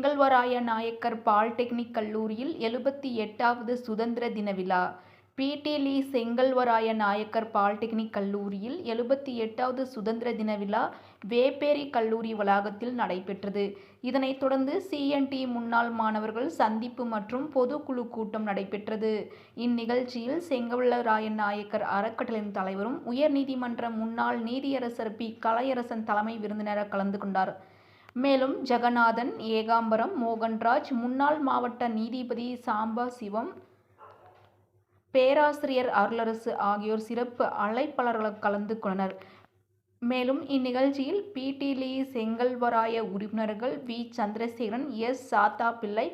Chengalvaraya Nayakkar polytechnic கல்லூரியில் எழுபத்தி எட்டாவது சுதந்திர தின விழா பி.டி. லீ செங்கல்வராய நாயக்கர் பால்டெக்னிக் கல்லூரியில் எழுபத்தி எட்டாவது சுதந்திர தின விழா வேப்பேரி கல்லூரி வளாகத்தில் நடைபெற்றது. இதனைத் தொடர்ந்து சிஎன்டி முன்னாள் மாணவர்கள் சந்திப்பு மற்றும் பொதுக்குழு கூட்டம் நடைபெற்றது. இந்நிகழ்ச்சியில் செங்கல்வராய நாயக்கர் அறக்கட்டளையின் தலைவரும் உயர்நீதிமன்ற முன்னாள் நீதியரசர் பி. கலையரசன் தலைமை விருந்தினராக கலந்து கொண்டார். மேலும் ஜெகநாதன் ஏகாம்பரம் மோகன்ராஜ் முன்னாள் மாவட்ட நீதிபதி சாம்பா சிவம் பேராசிரியர் அருளரசு ஆகியோர் சிறப்பு அழைப்பாளர்கள் கலந்து கொண்டனர். மேலும் இந்நிகழ்ச்சியில் பிடிலி செங்கல்வராய உறுப்பினர்கள் V. Chandrasekaran S. Sathapillai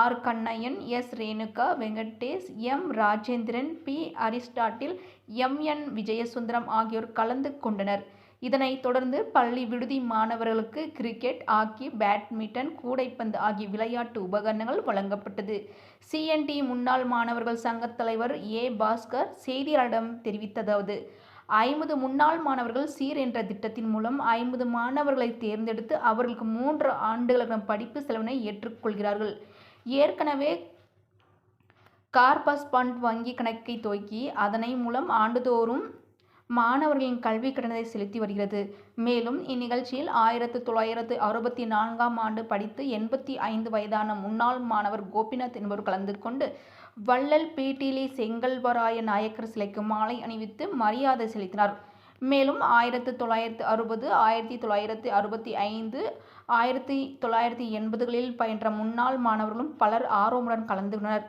R. Kannaiyan S. Renuka Venkatesh M. Rajendran P. Aristotle M. N. Vijayasundaram ஆகியோர் கலந்து கொண்டனர். இதனைத் தொடர்ந்து பள்ளி விடுதி மாணவர்களுக்கு கிரிக்கெட் ஹாக்கி பேட்மிண்டன் கூடைப்பந்து ஆகிய விளையாட்டு உபகரணங்கள் வழங்கப்பட்டது. சிஎன்டி முன்னாள் மாணவர்கள் சங்கத் தலைவர் ஏ. பாஸ்கர் செய்தியாளரிடம் தெரிவித்ததாவது ஐம்பது முன்னாள் மாணவர்கள் சீர் என்ற திட்டத்தின் மூலம் ஐம்பது மாணவர்களை தேர்ந்தெடுத்து அவர்களுக்கு மூன்று ஆண்டுகளுக்கான படிப்பு செலவினை ஏற்றுக்கொள்கிறார்கள் ஏற்கனவே கார்பஸ் பண்ட் வங்கி கணக்கை துவக்கி அதனை மூலம் ஆண்டுதோறும் மாணவர்களின் கல்வி கடனை செலுத்தி வருகிறது. மேலும் இந்நிகழ்ச்சியில் ஆயிரத்து தொள்ளாயிரத்து அறுபத்தி நான்காம் ஆண்டு படித்து எண்பத்தி ஐந்து வயதான முன்னாள் மாணவர் கோபிநாத் என்பவர் கலந்து கொண்டு வள்ளல் பீட்டிலி செங்கல்வராய நாயக்கர் சிலைக்கு மாலை அணிவித்து மரியாதை செலுத்தினார். மேலும் ஆயிரத்து தொள்ளாயிரத்து அறுபது ஆயிரத்தி தொள்ளாயிரத்து அறுபத்தி ஐந்து ஆயிரத்தி தொள்ளாயிரத்தி எண்பதுகளில் பயின்ற முன்னாள் மாணவர்களும் பலர் ஆர்வமுடன் கலந்துள்ளனர்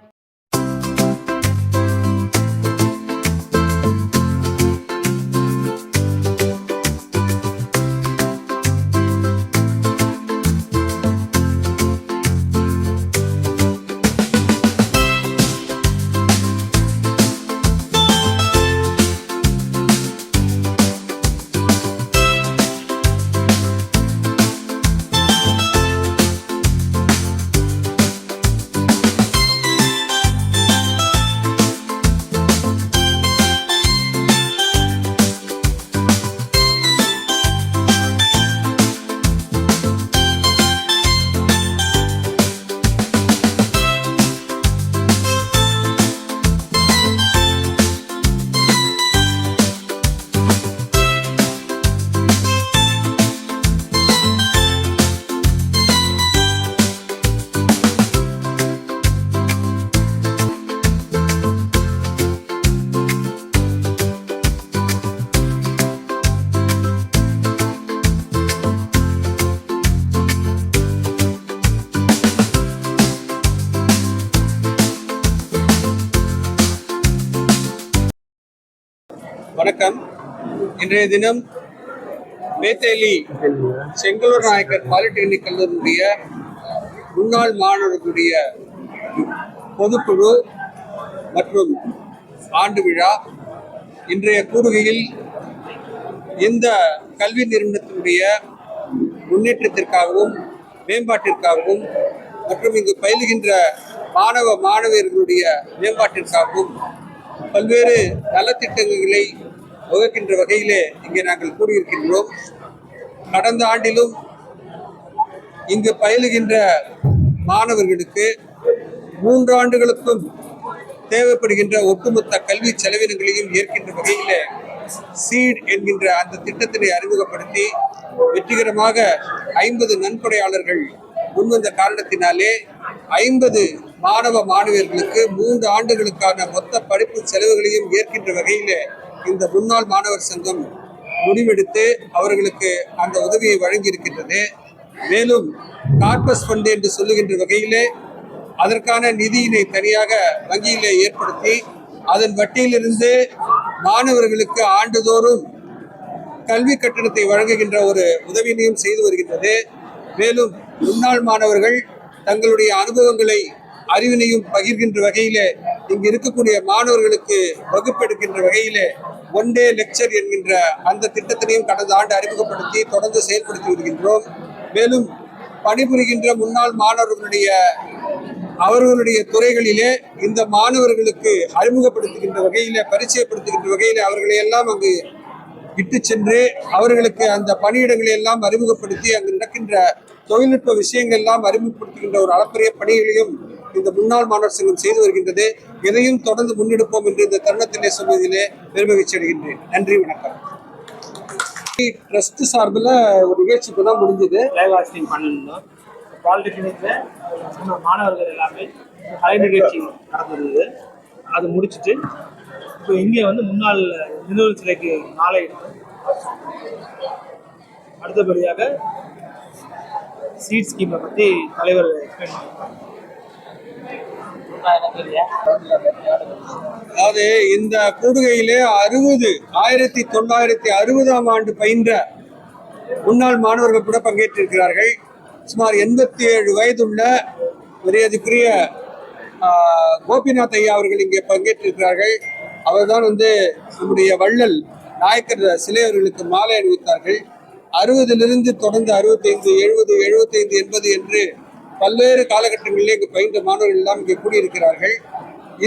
வணக்கம். இன்றைய தினம் மேத்தேலி செங்கலூர் நாயக்கர் பாலிடெக்னிக் கல்லூரியுடைய முன்னாள் மாணவர்களுடைய பொதுக்குழு மற்றும் ஆண்டு விழா இன்றைய கூடுகையில் இந்த கல்வி நிறுவனத்தினுடைய முன்னேற்றத்திற்காகவும் மேம்பாட்டிற்காகவும் மற்றும் இங்கு பயிலுகின்ற மாணவ மாணவியர்களுடைய மேம்பாட்டிற்காகவும் பல்வேறு நலத்திட்டங்களை வகுக்கின்ற வகையிலே இங்கே நாங்கள் கூடியிருக்கின்றோம். கடந்த ஆண்டிலும் இங்கு பயிலுகின்ற மாணவர்களுக்கு மூன்று ஆண்டுகளுக்கும் தேவைப்படுகின்ற ஒட்டுமொத்த கல்வி செலவினங்களையும் ஏற்கின்ற வகையிலே சீட் என்கின்ற அந்த திட்டத்தினை அறிமுகப்படுத்தி வெற்றிகரமாக ஐம்பது நன்கொடையாளர்கள் முன்வந்த காரணத்தினாலே ஐம்பது மாணவ மாணவியர்களுக்கு மூன்று ஆண்டுகளுக்கான மொத்த படிப்பு செலவுகளையும் ஏற்கின்ற வகையிலே இந்த முன்னாள் மாணவர் சங்கம் முடிவெடுத்து அவர்களுக்கு அந்த உதவியை வழங்கி இருக்கின்றது மேலும் கார்பஸ் ஃபண்டு என்று சொல்லுகின்ற வகையிலே அதற்கான நிதியினை தனியாக வங்கியிலே ஏற்படுத்தி அதன் வட்டியிலிருந்து மாணவர்களுக்கு ஆண்டுதோறும் கல்வி கட்டணத்தை வழங்குகின்ற ஒரு உதவியினையும் செய்து வருகின்றது. மேலும் முன்னாள் மாணவர்கள் தங்களுடைய அனுபவங்களை அறிவினையும் பகிர்கின்ற வகையிலே இங்கு இருக்கக்கூடிய மாணவர்களுக்கு வகுப்பெடுக்கின்ற வகையிலே ஒன் டே லெக்சர் என்கின்ற அந்த திட்டத்தினையும் கடந்த ஆண்டு அறிமுகப்படுத்தி தொடர்ந்து செயல்படுத்தி வருகின்றோம். மேலும் பணிபுரிகின்ற முன்னாள் மாணவர்களுடைய அவர்களுடைய துறைகளிலே இந்த மாணவர்களுக்கு அறிமுகப்படுத்துகின்ற வகையில் பரிச்சயப்படுத்துகின்ற வகையில் அவர்களை எல்லாம் அங்கு இட்டு சென்று அவர்களுக்கு அந்த பணியிடங்களை எல்லாம் அறிமுகப்படுத்தி அங்கு நடக்கின்ற தொழில்நுட்ப விஷயங்கள் எல்லாம் அறிமுகப்படுத்துகின்ற ஒரு அளப்பரிய பணிகளையும் இந்த முன்னாள் மாணவர் சங்கம் செய்து வருகின்றது. இதையும் தொடர்ந்து முன்னெடுப்போம் என்று இந்த தருணத்திலே சொல்வதிலே பெருமகிழ்ச்சி அடைகின்றேன். நன்றி வணக்கம். ட்ரஸ்ட் சார்பில் ஒரு நிகழ்ச்சி இப்போ தான் முடிஞ்சது. லைவ் வாட்சிங் பாலிடெக்னிக்ல பாலிடெக்னிக்கில் மாணவர்கள் எல்லாமே கலை நிகழ்ச்சி நடந்திருந்தது அது முடிச்சிட்டு இப்போ இங்கே வந்து முன்னாள் நினைவு சிலைக்கு நாளை அடுத்தபடியாக சீட் ஸ்கீமை பற்றி தலைவர் எக்ஸ்பிளைன் அதாவது இந்த கூடுகையிலே அறுபது ஆயிரத்தி தொள்ளாயிரத்தி அறுபதாம் ஆண்டு பயின்ற முன்னாள் மாணவர்கள் கூட பங்கேற்றிருக்கிறார்கள். சுமார் எண்பத்தி ஏழு வயதுள்ள மரியாதைக்குரிய கோபிநாத் ஐயா அவர்கள் இங்கே பங்கேற்றிருக்கிறார்கள். அவர்தான் வந்து நம்முடைய வள்ளல் நாயக்கர் சிலை அவர்களுக்கு மாலை அணிவித்தார்கள். அறுபதிலிருந்து தொடர்ந்து அறுபத்தைந்து எழுபது எழுபத்தைந்து எண்பது என்று பல்வேறு காலகட்டங்களிலே இங்கு பயின்ற மாணவர்கள் எல்லாம் இங்கே கூடியிருக்கிறார்கள்.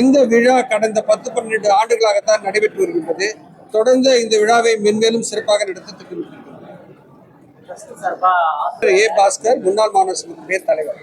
இந்த விழா கடந்த பத்து பன்னெண்டு ஆண்டுகளாகத்தான் நடைபெற்று வருகின்றது. தொடர்ந்து இந்த விழாவை மென்மேலும் சிறப்பாக நடத்த திட்டமிட்டிருக்கிறது. ஏ பாஸ்கர் முன்னாள் மாணவர் சங்கத்துடைய தலைவர்.